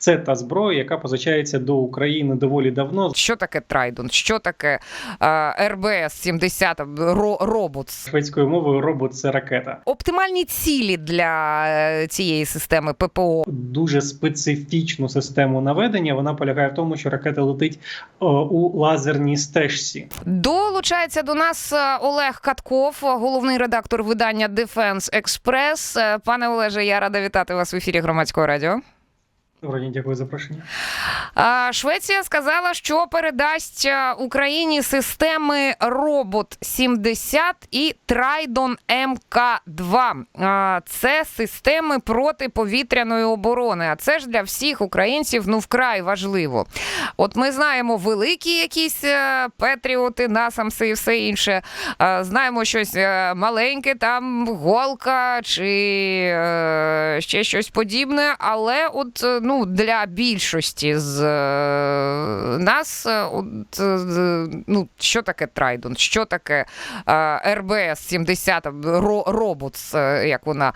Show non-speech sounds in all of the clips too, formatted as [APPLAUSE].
Це та зброя, яка позичається до України доволі давно. Що таке Трайдон? Що таке е, РБС 70 ро, робот? Шведською мовою робот це ракета. Оптимальні цілі для е, цієї системи ППО. Дуже специфічну систему наведення. Вона полягає в тому, що ракета летить о, у лазерній стежці. Долучається до нас е, Олег Катков, головний редактор видання Defense Express. Е, Пане Олеже, я рада вітати вас в ефірі громадського радіо. Вроді, дякую за запрошення. Швеція сказала, що передасть е, Україні системи Робот 70 і Трайдон МК2. Це системи протиповітряної оборони. А це ж для всіх українців ну вкрай важливо. От ми знаємо великі якісь е, петріоти, насамси і все інше. Знаємо щось е, маленьке, там голка чи ще щось подібне. Але от ну для більшості з е, нас, е, от, е, ну що таке Трайдон, що таке РБС 70 ро, робот, е, як вона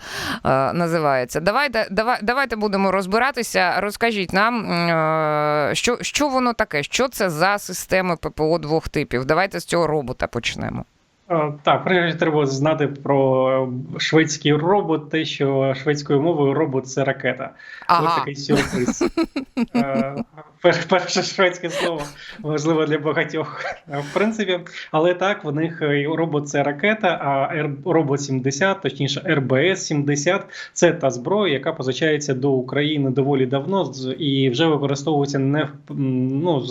називається. Давайте, давай, давайте будемо розбиратися. Розкажіть нам, що, що воно таке, що це за системи ППО двох типів. Давайте з цього робота почнемо. Е, Так, перше треба знати про шведський робот, те, що шведською мовою робот це ракета. Ось такий сюрприз. [LAUGHS] Е, Перше шведське слово важливо для багатьох. Е, В принципі, але так, в них робот це ракета, а робот 70, точніше РБС 70 це та зброя, яка позичається до України доволі давно і вже використовується не в- ну,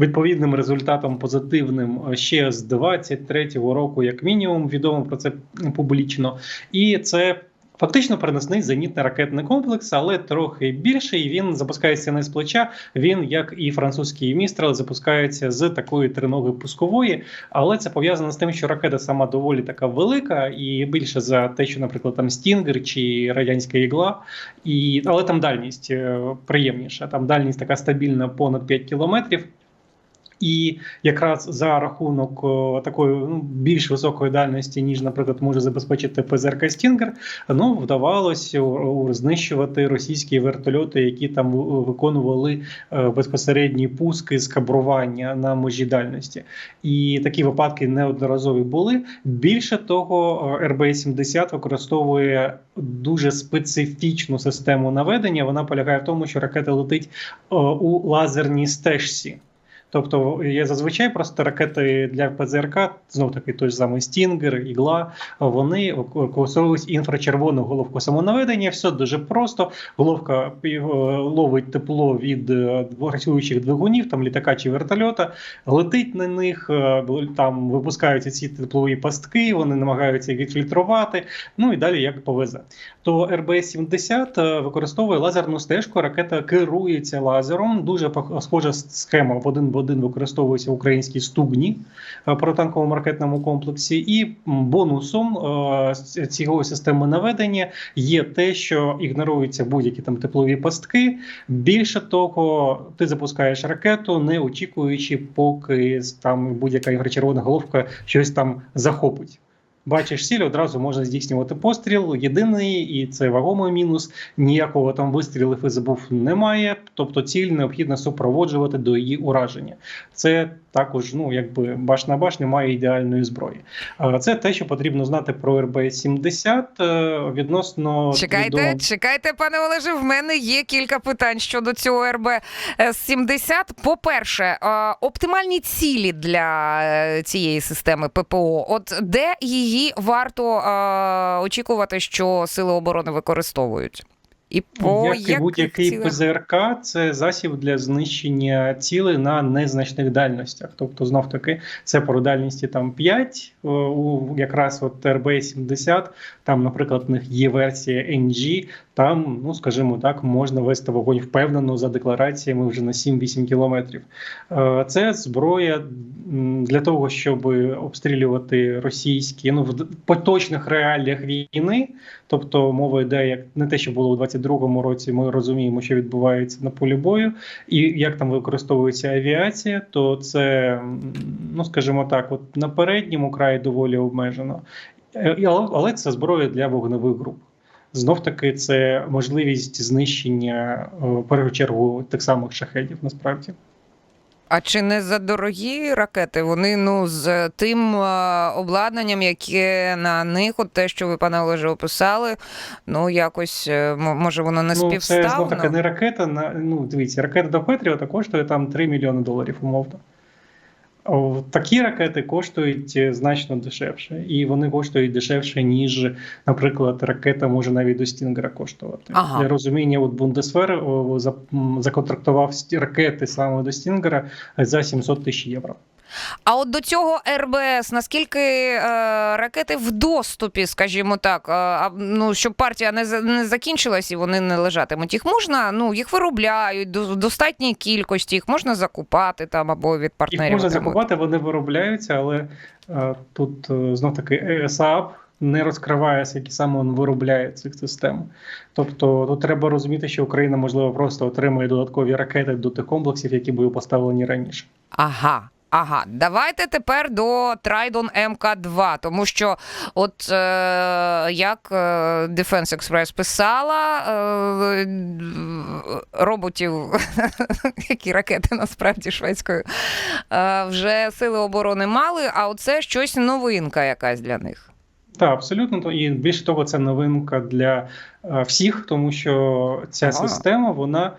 відповідним результатом позитивним е, ще з 23-го року, як мінімум, відомо про це публічно. І це фактично переносний зенітний ракетний комплекс, але трохи більший. Він запускається не з плеча. Він, як і французький містрел, запускається з такої триноги пускової. Але це пов'язано з тим, що ракета сама доволі така велика і більше за те, що, наприклад, там Стінгер чи радянська ігла. І але там дальність е, приємніша. Там дальність така стабільна понад 5 кілометрів. І якраз за рахунок такої ну, більш високої дальності, ніж, наприклад, може забезпечити ПЗРК Стінгер, ну вдавалося знищувати російські вертольоти, які там виконували е, безпосередні пуски з кабрування на межі дальності. І такі випадки неодноразові були. Більше того, РБ-70 використовує дуже специфічну систему наведення. Вона полягає в тому, що ракета летить у лазерній стежці. Тобто є зазвичай просто ракети для ПЗРК, знов таки той ж самий Стінгер, ігла. Вони використовують інфрачервону головку самонаведення. Все дуже просто. Головка е, ловить тепло від е, працюючих двигунів, там літака чи вертольота, летить на них, е, там випускаються ці теплові пастки, вони намагаються їх відфільтрувати. Ну і далі як повезе. То РБС-70 е, використовує лазерну стежку. Ракета керується лазером. Дуже схожа схема в один в один використовується в українській стугні е, протанковому ракетному комплексі. І бонусом цього системи наведення є те, що ігноруються будь-які там теплові пастки. Більше того, ти запускаєш ракету, не очікуючи, поки там будь-яка ігрочервона головка щось там захопить. Бачиш ціль, одразу можна здійснювати постріл. Єдиний, і це вагомий мінус. Ніякого там вистрілів і забув немає. Тобто ціль необхідно супроводжувати до її ураження. Це також, ну якби баш на баш немає ідеальної зброї. Це те, що потрібно знати про РБ-70 е, відносно Чекайте, відомо- чекайте, пане Олеже. В мене є кілька питань щодо цього РБ 70 По-перше, е, оптимальні цілі для е, цієї системи ППО. От де її варто е, очікувати, що сили оборони використовують? І по Як і будь-який? ПЗРК, це засіб для знищення цілей на незначних дальностях. Тобто, знов таки, це по дальності там 5, у якраз от РБ-70, там, наприклад, в них є версія NG, там, ну скажімо так, можна вести вогонь впевнено за деклараціями вже на 7-8 кілометрів. Е, Це зброя для того, щоб обстрілювати російські ну в поточних реаліях війни. Тобто мова йде як не те, що було у 22-му році. Ми розуміємо, що відбувається на полі бою, і як там використовується авіація, то це ну скажімо так, от на передньому краї доволі обмежено. Е, але це зброя для вогневих груп. знов таки це можливість знищення е, в першу чергу тих самих шахедів. Насправді. А чи не за дорогі ракети? Вони ну з тим обладнанням, яке на них, от те, що ви пане Олеже описали, ну якось е, може воно не Ну, це співставно? знов таки не ракета. На ну дивіться, ракета до Петріота коштує там 3 мільйони доларів, умовно. Такі ракети коштують е, значно дешевше, і вони коштують дешевше, ніж, наприклад, ракета може навіть до Стінгера коштувати. Ага. Для розуміння, от Бундесвер законтрактував ракети саме до Стінгера за 700 тисяч євро. А от до цього РБС, наскільки е, ракети в доступі, скажімо так, е, ну щоб партія не не закінчилась і вони не лежатимуть. Їх можна, ну їх виробляють до в достатній кількості, їх можна закупати там або від Їх партнерів. можна отримати. закупати, вони виробляються, але е, тут е, знов таки САП не розкриває, які саме він виробляє цих систем. Тобто тут треба розуміти, що Україна можливо просто отримує додаткові ракети до тих комплексів, які були поставлені раніше. Ага. Ага, давайте тепер до Tridon МК2, тому що, от е, як е, Defense Express писала, е, роботів, [LAUGHS] які ракети насправді шведською, е, вже сили оборони мали, а оце щось новинка якась для них. Так, абсолютно. І більше того, це новинка для е, всіх, тому що ця система, вона.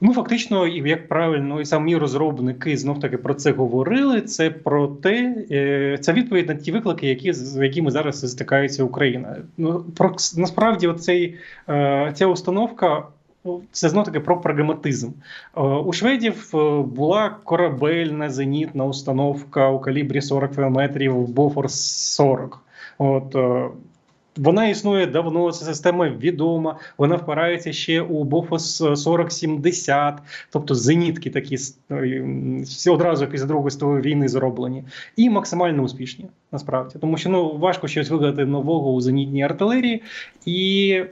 Ну, фактично, як правильно, і самі розробники знов таки про це говорили. Це про те, це відповідь на ті виклики, які з якими зараз стикається Україна. Ну про насправді, оцей е, ця установка. Це знов таки про прагматизм. Е, У шведів е, була корабельна зенітна установка у калібрі 40 км Бофорс 40. От вона існує давно, ця система відома. Вона впирається ще у Бофос 4070, тобто зенітки такі с- всі одразу після Другої світової війни зроблені, і максимально успішні насправді, тому що ну важко щось вигадати нового у зенітній артилерії і.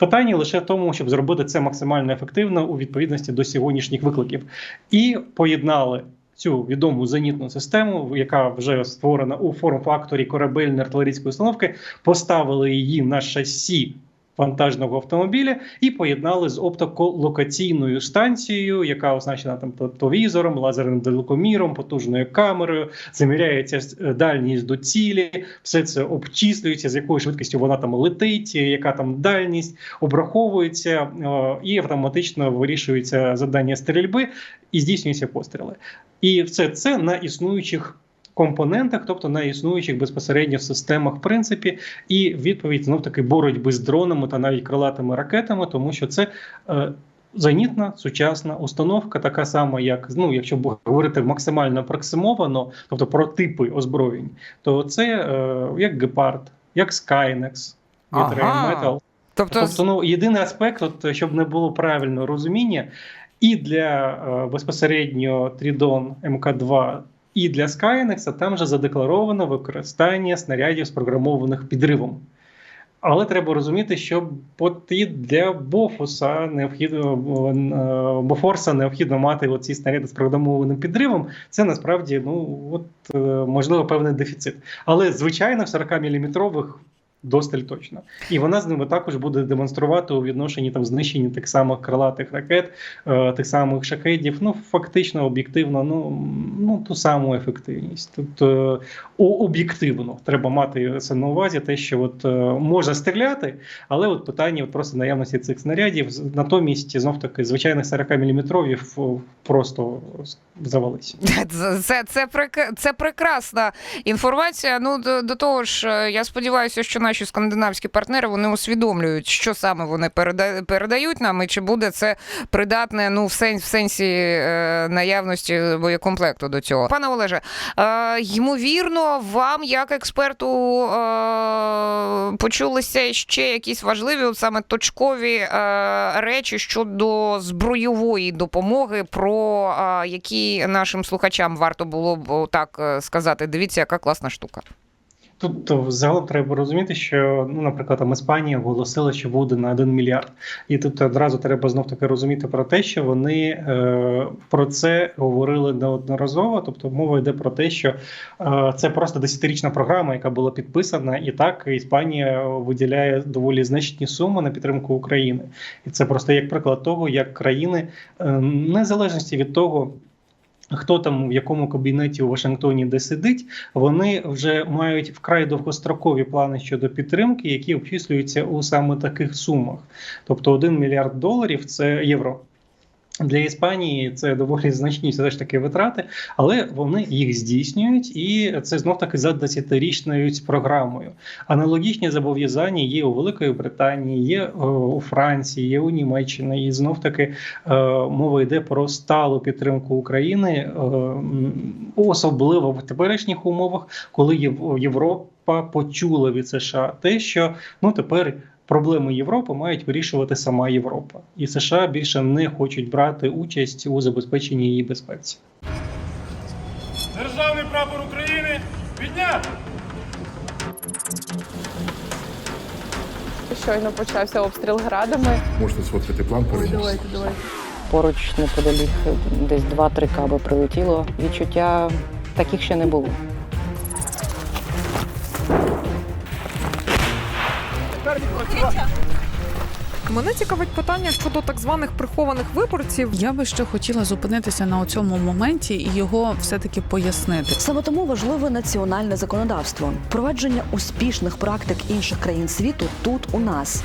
Питання лише в тому, щоб зробити це максимально ефективно у відповідності до сьогоднішніх викликів, і поєднали цю відому зенітну систему, яка вже створена у форм-факторі корабельної артилерійської установки, поставили її на шасі вантажного автомобіля і поєднали з оптиколокаційною станцією, яка оснащена там тепловізором, лазерним далекоміром, потужною камерою, заміряється дальність до цілі, все це обчислюється, з якою швидкістю вона там летить, яка там дальність, обраховується е, і автоматично вирішується завдання стрільби і здійснюються постріли. І все це на існуючих компонентах, тобто на існуючих безпосередньо системах, в принципі, і відповідь знов таки боротьби з дронами та навіть крилатими ракетами, тому що це. Е, Зенітна сучасна установка, така сама, як ну, якщо говорити максимально апроксимовано, тобто про типи озброєнь, то це е, як Гепард, як Skynex від Ага. Rheinmetall. Тобто, Тобто, ну єдиний аспект, от, щоб не було правильного розуміння, і для е, безпосередньо Трідон МК2, і для Skynex там вже задекларовано використання снарядів спрограмованих підривом. Але треба розуміти, що для Бофуса необхідно е, Бофорса необхідно мати оці снаряди з програмованим підривом. Це насправді ну от е, можливо певний дефіцит. Але звичайно, в 40 мм досталь точно. І вона з ними також буде демонструвати у відношенні там знищення тих самих крилатих ракет, е, тих самих шахедів. Ну фактично, об'єктивно, ну, ну ту саму ефективність. Тобто о- об'єктивно треба мати це на увазі, те, що от е, можна стріляти, але от питання от просто наявності цих снарядів натомість знов таки звичайних 40 мм просто завались. [LAUGHS] Це, це, це, це прекрасна інформація. Ну, до, до того ж, е, я сподіваюся, що наші скандинавські партнери вони усвідомлюють, що саме вони переда- передають нам, і чи буде це придатне ну, в, сенс, в сенсі е, наявності боєкомплекту до цього. Пане Олеже, е, ймовірно, вам, як експерту, е, почулися ще якісь важливі, от саме точкові е, речі щодо збройової допомоги, про е, які нашим слухачам варто було б так е, сказати. Дивіться, яка класна штука. тут то загалом треба розуміти, що ну, наприклад, там Іспанія оголосила, що буде на 1 мільярд, і тут одразу треба знов таки розуміти про те, що вони е, про це говорили неодноразово. Тобто мова йде про те, що е, це просто десятирічна програма, яка була підписана, і так Іспанія виділяє доволі значні суми на підтримку України, і це просто як приклад того, як країни е, незалежності від того. Хто там в якому кабінеті у Вашингтоні де сидить, вони вже мають вкрай довгострокові плани щодо підтримки, які обчислюються у саме таких сумах. Тобто 1 мільярд доларів це євро. Для Іспанії це доволі значні все ж таки витрати, але вони їх здійснюють, і це знов таки за 10-річною програмою. Аналогічні зобов'язання є у Великої Британії, є е, у Франції, є у Німеччині, і знов таки е, мова йде про сталу підтримку України, е, особливо в теперішніх умовах, коли Єв- Європа почула від США те, що ну тепер. Проблеми Європи мають вирішувати сама Європа, і США більше не хочуть брати участь у забезпеченні її безпеці. Державний прапор України підняти! Щойно почався обстріл градами. Можете сфоткати план перенести. Поруч неподалік десь 2-3 каби прилетіло. Відчуття таких ще не було. Мене цікавить питання щодо так званих прихованих виборців. Я би ще хотіла зупинитися на цьому моменті і його все-таки пояснити. Саме тому важливе національне законодавство, впровадження успішних практик інших країн світу тут у нас.